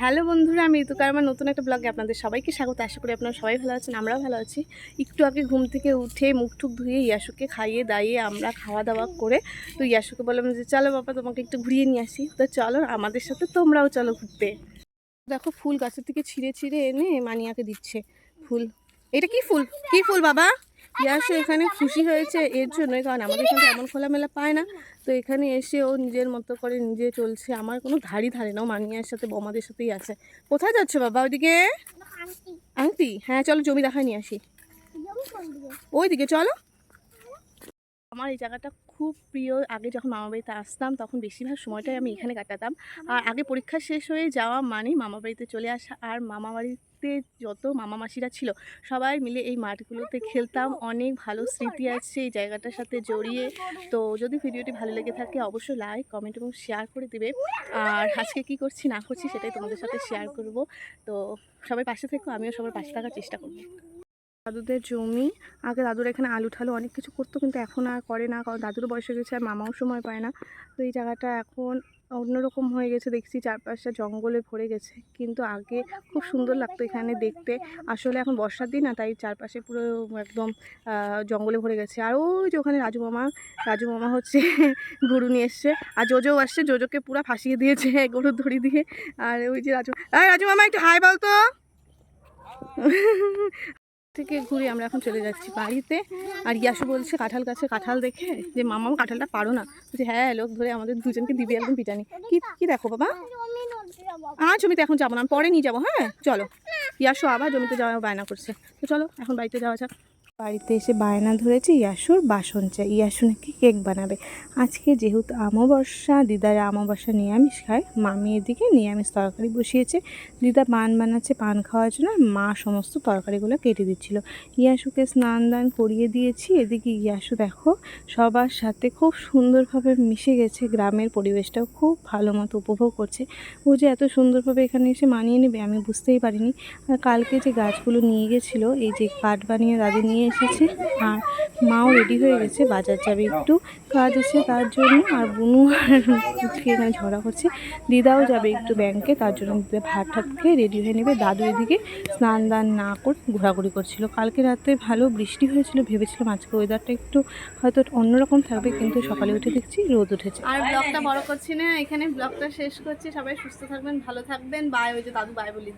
Hello বন্ধুরা, আমি ঋতুকার আমার নতুন একটা ব্লগে আপনাদের সবাইকে স্বাগত। আশা করি আপনারা সবাই ভালো আছেন, আমরাও ভালো আছি। একটু আগে ঘুম থেকে উঠে মুখ টুক ধুয়ে ইয়াসুকে খাইয়ে দাইয়ে আমরা খাওয়া দাওয়া করে, তো ইয়াসুকে বললাম যে, চলো বাবা, তোমাকে একটু ঘুরিয়ে নিয়ে আসি। তো চলো, আমাদের সাথে তোমরাও চলো ঘুরতে। দেখো, ফুল গাছের থেকে ছিঁড়ে ছিঁড়ে এনে মানিয়াকে দিচ্ছে ফুল। এটা কি ফুল? কি ফুল বাবা? ইয়াসু এখানে খুশি হয়েছে এর জন্যই, কারণ আমাদের এখানে এমন খোলামেলা পায় না। তো এখানে এসে ও নিজের মতো করে নিজে চলছে। আমার কোনো ধারি ধারে না ও মানিয়ার সাথে বোমাদের সাথেই আছে। কোথায় যাচ্ছে বাবা ওইদিকে? আংটি। হ্যাঁ চলো জমি দেখায় নিয়ে আসি। ওইদিকে চলো। আমার এই জায়গাটা খুব প্রিয়। আগে যখন মামা বাড়িতে আসতাম, তখন বেশিরভাগ সময়টাই আমি এখানে কাটাতাম। আর আগে পরীক্ষা শেষ হয়ে যাওয়া মানেই মামা বাড়িতে চলে আসা। আর মামা বাড়িতে যত মামা মাসিরা ছিল, সবাই মিলে এই মাঠগুলোতে খেলতাম। অনেক ভালো স্মৃতি আছে এই জায়গাটার সাথে জড়িয়ে। তো যদি ভিডিওটি ভালো লেগে থাকে, অবশ্যই লাইক কমেন্ট এবং শেয়ার করে দেবে। আর আজকে কি করছি, না করছি, সেটাই তোমাদের সাথে শেয়ার করব। তো সবাই পাশে থেকো, আমিও সবার পাশে থাকার চেষ্টা করব। দাদুদের জমি। আগে দাদুর এখানে আলু ঠালু অনেক কিছু করতো, কিন্তু এখন আর করে না, কারণ দাদুরও বয়স হয়ে গেছে আর মামাও সময় পায় না। তো এই জায়গাটা এখন অন্যরকম হয়ে গেছে, দেখছি চারপাশটা জঙ্গলে ভরে গেছে। কিন্তু আগে খুব সুন্দর লাগতো এখানে দেখতে। আসলে এখন বর্ষার দিন না, তাই চারপাশে পুরো একদম জঙ্গলে ভরে গেছে। আর ওই যে ওখানে রাজু মামা রাজু মামা হচ্ছে গরু নিয়ে এসছে। আর জোজো আসছে, জোজোকে পুরো ফাঁসিয়ে দিয়েছে গরুর দড়ি দিয়ে। আর ওই যে রাজু রাজু মামা, একটু হাই বলতো। থেকে ঘুরে আমরা এখন চলে যাচ্ছি বাড়িতে। আর ইয়াসু বলছে কাঁঠাল গাছে কাঁঠাল দেখে যে মামাও কাঁঠালটা পারো না। বলছে হ্যাঁ লোক ধরে আমাদের দুজনকে দিবি একদম পিটানি। কি কি দেখো বাবা? আর জমিতে এখন যাব না পরে নিয়ে যাব হ্যাঁ? চলো। ইয়াসু আবার জমিতে যাওয়া বায়না করছে। তো চলো, এখন বাড়িতে যাওয়া যাক। বাড়িতে এসে বায়না ধরেছে, ইয়াসুর বাসন চাই ইয়াসু নাকি কেক বানাবে? আজকে যেহেতু অমাবস্যা, দিদার অমাবস্যা নিরামিষ খায়, মামি এদিকে নিরামিষ তরকারি বসিয়েছে। দিদা পান বানাচ্ছে, পান খাওয়ার জন্য মা সমস্ত তরকারিগুলো কেটে দিচ্ছিল। ইয়াসুকে স্নান দান করিয়ে দিয়েছি, এদিকে ইয়াসু দেখো, সবার সাথে খুব সুন্দরভাবে মিশে গেছে, গ্রামের পরিবেশটাও খুব ভালো মতো উপভোগ করছে। ও যে এত সুন্দরভাবে এখানে এসে মানিয়ে নেবে, আমি বুঝতেই পারিনি। আর কালকে যে গাছগুলো নিয়ে গেছিল, এই যে কাঠ বানিয়ে দাদি নিয়ে এসেছে। আর মাও রেডি হয়ে গেছে, বাজার যাবে একটু কাজ আছে তার জন্য। আর বুনু আর পুচকে এখানে ঝগড়া করছে। দিদাও যাবে একটু ব্যাংকে তার জন্য ভাত ঠাত খেয়ে রেডি হয়ে নেবে। দাদু এদিকে স্নান দান না করে ঘোরাঘুরি করছিল। কালকে রাতে ভালো বৃষ্টি হয়েছিল, ভেবেছিলাম আজকে ওয়েদারটা একটু হয়তো অন্যরকম থাকবে, কিন্তু সকালে উঠে দেখছি রোদ উঠেছে। আর ব্লগটা বড় করছি না, এখানে ব্লগটা শেষ করছি। সবাই সুস্থ থাকবেন, ভালো থাকবেন। বাই ওই যে দাদু বাই বলে